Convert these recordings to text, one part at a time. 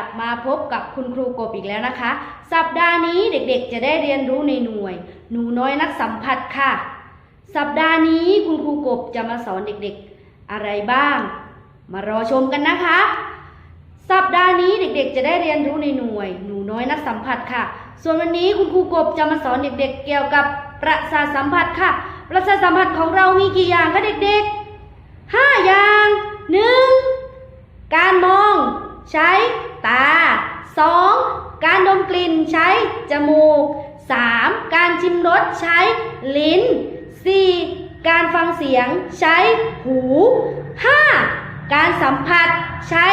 ับมาพบกับคุณครูกบอีกแล้วนะคะ สัปดาห์นี้เด็กๆ จะได้เรียนรู้ในหน่วย หนูน้อยนักสัมผัสค่ะ สัปดาห์นี้คุณครูกบจะมาสอนเด็กๆ อะไรบ้าง มารอชมกันนะคะ สัปดาห์นี้เด็กๆ จะได้เรียนรู้ในหน่วย หนูน้อยนักสัมผัสค่ะ ส่วนวันนี้คุณครูกบจะมาสอนเด็กๆ เกี่ยวกับประสาทสัมผัสค่ะ ประสาทสัมผัสของเรามีกี่อย่างคะเด็กๆห้าอย่างหนึ่งการมอง ใช้ กลิ่นใช้จมูก 3. การชิมรสใช้ลิ้น 4. การฟังเสียงใช้หู 5. การสัมผัสใช้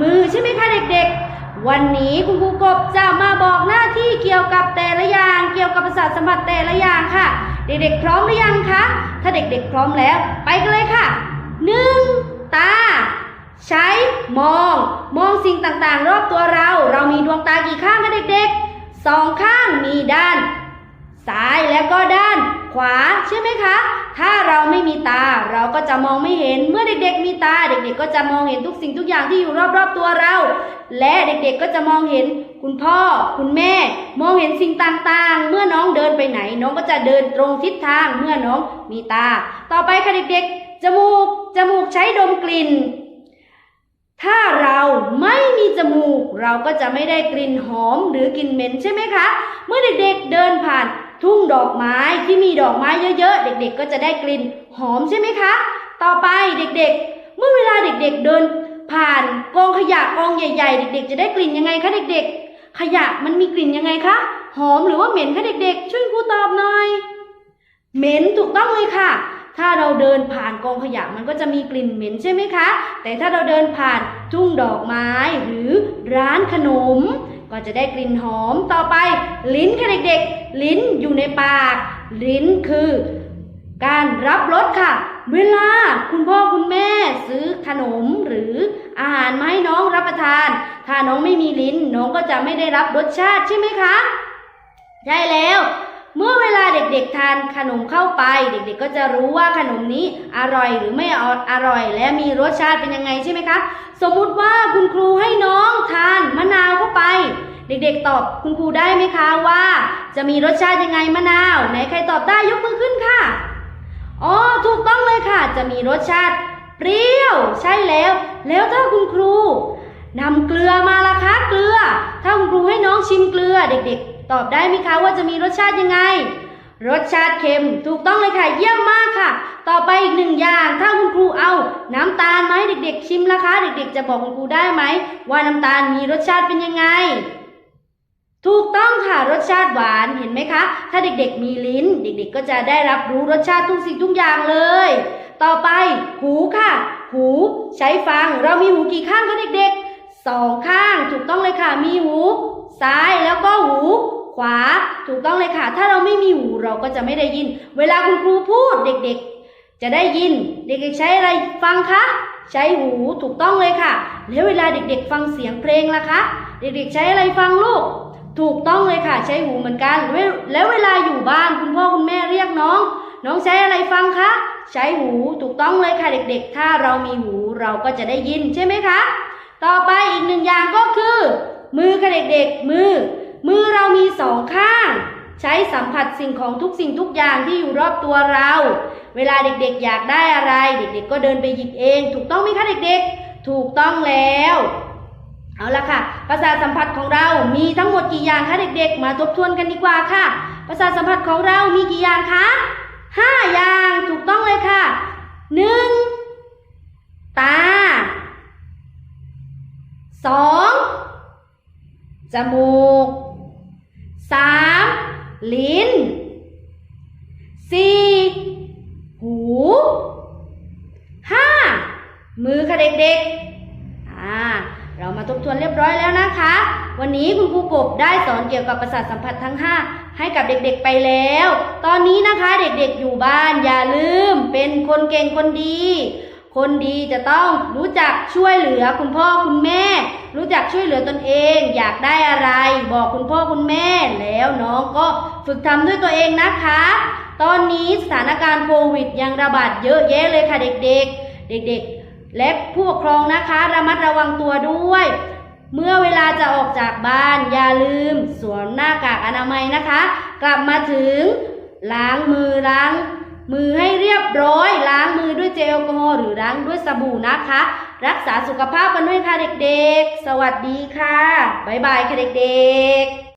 มือใช่ไหมคะเด็กๆ วันนี้คุณครูกบจะมาบอกหน้าที่เกี่ยวกับแต่ละอย่าง เกี่ยวกับประสาทสัมผัสแต่ละอย่างค่ะ เด็กๆ พร้อมหรือยังคะ ถ้าเด็กๆ พร้อมแล้ว ไปกันเลยค่ะ 1. ตา ใช้มอง มองสิ่งต่างๆ รอบตัวเรา เรามีดวงตากี่ข้างคะเด็กๆสองข้างมีด้าน ซ้ายแล้วก็ด้าน ขวาใช่ไหมคะ ถ้าเราไม่มีตา เราก็จะมองไม่เห็นเมื่อเด็กๆ มีตา เด็กๆ ก็จะมองเห็นทุกสิ่งทุกอย่างที่อยู่รอบๆตัวเรา และเด็กๆก็จะมองเห็นคุณพ่อ คุณแม่ มองเห็นสิ่งต่างๆ เมื่อน้องเดินไปไหน น้องก็จะเดินตรงทิศทางเมื่อน้องมีตา ต่อไปค่ะเด็กๆจมูกจมูกใช้ดมกลิ่น ถ้าเราไม่มีจมูก เราก็จะไม่ได้กลิ่นหอมหรือกลิ่นเหม็นใช่ไหมคะ เมื่อเด็กๆเดินผ่านทุ่งดอกไม้ที่มีดอกไม้เยอะๆ เด็กๆ ก็จะได้กลิ่นหอมใช่ไหมคะ ต่อไปเด็กๆ เมื่อเวลาเด็กๆเดิน ผ่านกองขยะกองใหญ่ ๆ เด็ก ๆ จะได้กลิ่นยังไงคะเด็ก ๆ ขยะมันมีกลิ่นยังไงคะ หอมหรือว่าเหม็นคะเด็กๆ ช่วยครูตอบหน่อย เหม็นถูกต้องเลยค่ะ ถ้าเราเดินผ่านกองขยะมันก็จะมีกลิ่นเหม็นใช่ไหมคะ แต่ถ้าเราเดินผ่านทุ่งดอกไม้หรือร้านขนม ก็จะได้กลิ่นหอมต่อไป ลิ้นค่ะเด็กๆ ลิ้นอยู่ในปาก ลิ้นคือ การรับรสค่ะ เวลาคุณพ่อคุณแม่ซื้อขนมหรืออาหารมาให้น้องรับประทาน ถ้าน้องไม่มีลิ้นน้องก็จะไม่ได้รับรสชาติใช่ไหมคะใช่แล้ว เมื่อเว ด็กๆทานขนมเข้าไป เด็กๆก็จะรู้ว่าขนมนี้อร่อยหรือไม่อร่อย และมีรสชาติเป็นยังไงใช่ไหมคะ สมมุติว่าคุณครูให้น้องทานมะนาวเข้าไป เด็กๆตอบคุณครูได้ไหมคะว่า จะมีรสชาติยังไงมะนาวไหนใครตอบได้ยกมือขึ้นค่ะอ๋อถูกต้องเลยค่ะ จะมีรสชาติเปรี้ยว ใช่แล้ว แล้วถ้าคุณครูนำเกลือมาละคะเกลือ ถ้าคุณครูให้น้องชิมเกลือเด็ก ๆ ตอบได้ไหมคะว่าจะมีรสชาติยังไง รสชาติเค็มถูกต้องเลยค่ะ เยี่ยมมากค่ะ ต่อไปอีกหนึ่งอย่าง ถ้าคุณครูเอาน้ำตาลมาให้เด็ก ๆ ชิมละคะ เด็ก ๆ จะบอกคุณครูได้ไหมว่าน้ำตาลมีรสชาติเป็นยังไง ถูกต้องค่ะรสชาติหวานเห็นไหมคะ ถ้าเด็กๆมีลิ้น เด็ก ๆ ก็จะได้รับรู้รสชาติทุกสิ่งทุกอย่างเลย ต่อไป หูค่ะ หูใช้ฟังเรามีหูกี่ข้างคะเด็กๆสองข้างถูกต้องเลยค่ะ มีหู ซ้ายแล้วก็หู วา ถูกต้องเลยค่ะ ถ้าเราไม่มีหูเราก็จะไม่ได้ยิน เวลาคุณครูพูดเด็กๆ จะได้ยิน เด็กๆใช้อะไรฟังคะ ใช้หูถูกต้องเลยค่ะ แล้วเวลาเด็กๆ ฟังเสียงเพลงล่ะคะ เด็กๆ ใช้อะไรฟังลูก ถูกต้องเลยค่ะ ใช้หูเหมือนกัน แล้วเวลาอยู่บ้านคุณพ่อคุณแม่เรียกน้อง น้องใช้อะไรฟังคะ ใช้หูถูกต้องเลยค่ะเด็กๆ ถ้าเรามีหูเราก็จะได้ยินใช่ไหมคะ ต่อไปอีกหนึ่งอย่างก็คือ มือค่ะเด็กๆ มือ มือเรามี สองข้าง ใช้สัมผัสสิ่งของทุกสิ่งทุกอย่างที่อยู่รอบตัวเรา เวลาเด็กๆอยากได้อะไร เด็กๆ ก็เดินไปหยิบเอง ถูกต้องไหมคะเด็กๆ ถูกต้องแล้วเอาละค่ะประสาสัมผัสของเรามีทั้งหมดกี่อย่างคะเด็ก ๆ มาทบทวนกันดีกว่าค่ะประสาสัมผัสของเรามีกี่อย่างคะห้าอย่างถูกต้องเลยค่ะหนึ่งตาสองจมูก สามลิ้นสี่หูห้ามือค่ะเด็กๆอ่าเรามาทบทวนเรียบร้อยแล้วนะคะ วันนี้คุณครูกบได้สอนเกี่ยวกับประสาทสัมผัสทั้ง 5 ให้กับเด็กๆไปแล้ว ตอนนี้นะคะเด็กๆอยู่บ้านอย่าลืมเป็นคนเก่งคนดี คนดีจะต้องรู้จักช่วยเหลือคุณพ่อคุณแม่ รู้จักช่วยเหลือตนเอง อยากได้อะไร บอกคุณพ่อคุณแม่แล้วน้องก็ฝึกทำด้วยตัวเองนะคะ ตอนนี้สถานการณ์โควิดยังระบาดเยอะแยะเลยค่ะเด็กๆ เด็กๆ และผู้ปกครองนะคะ ระมัดระวังตัวด้วย เมื่อเวลาจะออกจากบ้านอย่าลืม สวมหน้ากากอนามัยนะคะ กลับมาถึงล้างมือล้าง มือให้เรียบร้อย ล้างมือด้วยเจลแอลกอฮอล์หรือล้างด้วยสบู่นะคะ รักษาสุขภาพกันด้วยค่ะเด็กๆ สวัสดีค่ะ บ๊ายบายค่ะเด็กๆ